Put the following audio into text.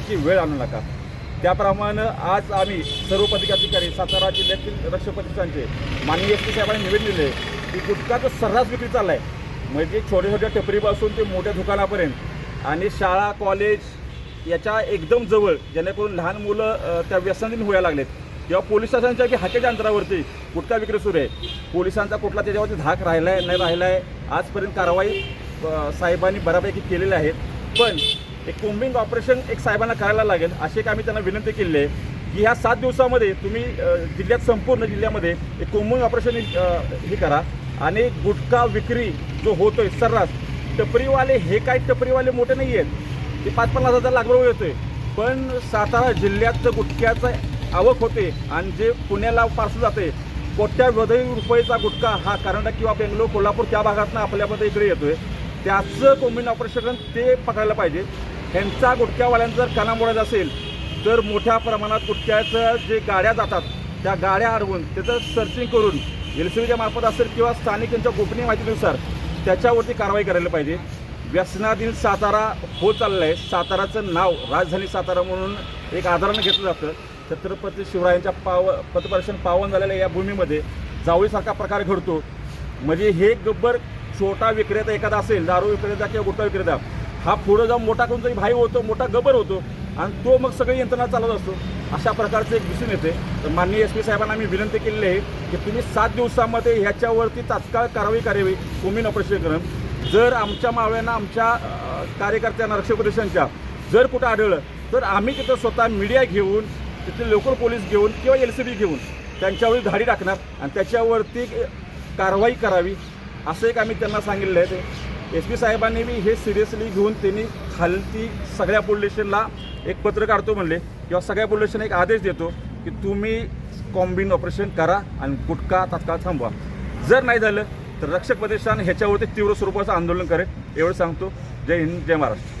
करायची वेळ आणू नका. त्याप्रमाणे आज आम्ही सर्व पदाधिकारी सातारा जिल्ह्यातील रक्षक प्रतिष्ठानचे माननीय एस पी साहेबांनी निवेदन दिले की गुटखाचं सर्रास विक्री चालला आहे म्हणजे छोट्या छोट्या टपरीपासून ते मोठ्या दुकानापर्यंत. आणि शाळा कॉलेज याच्या एकदम जवळ जेणेकरून लहान मुलं त्या व्यसनाधीन व्हायला लागलेत. तेव्हा पोलीस स्टेशनच्या की हाकेच्या अंतरावरती गुटखा विक्री सुरू आहे. पोलिसांचा कुठला त्याच्यावरती धाक राहिला आहे नाही राहिला आहे आजपर्यंत कारवाई साहेबांनी बऱ्यापैकी केलेल्या आहेत. पण एक कोम्बिंग ऑपरेशन एक साहेबांना करायला लागेल अशी एक आम्ही त्यांना विनंती केली आहे की ह्या सात दिवसामध्ये तुम्ही जिल्ह्यात संपूर्ण जिल्ह्यामध्ये एक कोंबिंग ऑपरेशन हे करा. आणि गुटखा विक्री जो होतोय सर्रास टपरीवाले हे काय टपरीवाले मोठे नाही आहेत. ते पाच पन्नास हजार लाख येतो येतोय पण सातारा जिल्ह्यात गुटख्याचं आवक होते आणि जे पुण्याला पार्सल जाते कोट्यावधी रुपयेचा गुटखा हा कर्नाटक किंवा बेंगलोर कोल्हापूर त्या भागातनं आपल्यामध्ये इकडे येतोय. त्याचं कोंबिंग ऑपरेशन ते पकडायला पाहिजे. ह्यांचा गुटख्यावाल्यांचा जर काना मोडायचा असेल तर मोठ्या प्रमाणात गुटख्याचं जे गाड्या जातात त्या गाड्या अडवून त्याचं सर्चिंग करून एल सी बीच्या मार्फत असेल किंवा स्थानिक यांच्या गोपनीय माहितीनुसार त्याच्यावरती कारवाई करायला पाहिजे. व्यसनाधीन सातारा होत चाललं आहे साताराचं नाव राजधानी सातारा म्हणून एक आदरानं घेतलं जातं. छत्रपती शिवरायांच्या पाव पथपर्शन पावन झालेल्या या भूमीमध्ये जावळीसारखा प्रकार घडतो. म्हणजे हे गब्बर छोटा विक्रेता एखादा असेल दारू विक्रेता किंवा गुटखा विक्रेता हा पुढं जाऊन मोठा कोणतरी भाई होतो मोठा गब्बर होतो आणि तो मग सगळी यंत्रणा चालत असतो. अशा प्रकारचं एक दिसून येते तर माननीय एस पी साहेबांना आम्ही विनंती केलेली आहे की तुम्ही सात दिवसामध्ये ह्याच्यावरती तात्काळ कारवाई करावी कोमिन ऑपरेशन करून जर आमच्या मावळ्यांना आमच्या कार्यकर्त्यांना रक्षक प्रदेशांच्या जर कुठं आढळलं तर आम्ही तिथं स्वतः मीडिया घेऊन तिथे लोकल पोलीस घेऊन किंवा एल सी बी घेऊन त्यांच्यावरती धाडी टाकणार आणि त्याच्यावरती कारवाई करावी असं एक आम्ही त्यांना सांगितलं आहे. ते एस पी साहेबांनी बी हे सिरियसली घेऊन त्यांनी खालती सगळ्या पोलीस स्टेशनला एक पत्र काढतो म्हणले किंवा सगळ्या पोलीस स्टेशन एक आदेश देतो की तुम्ही कॉम्बिन ऑपरेशन करा आणि गुटखा तात्काळ थांबवा. जर नाही झालं तर रक्षक प्रतिष्ठान ह्याच्यावरती तीव्र स्वरूपाचं आंदोलन करेल एवढं सांगतो. जय हिंद जय महाराष्ट्र.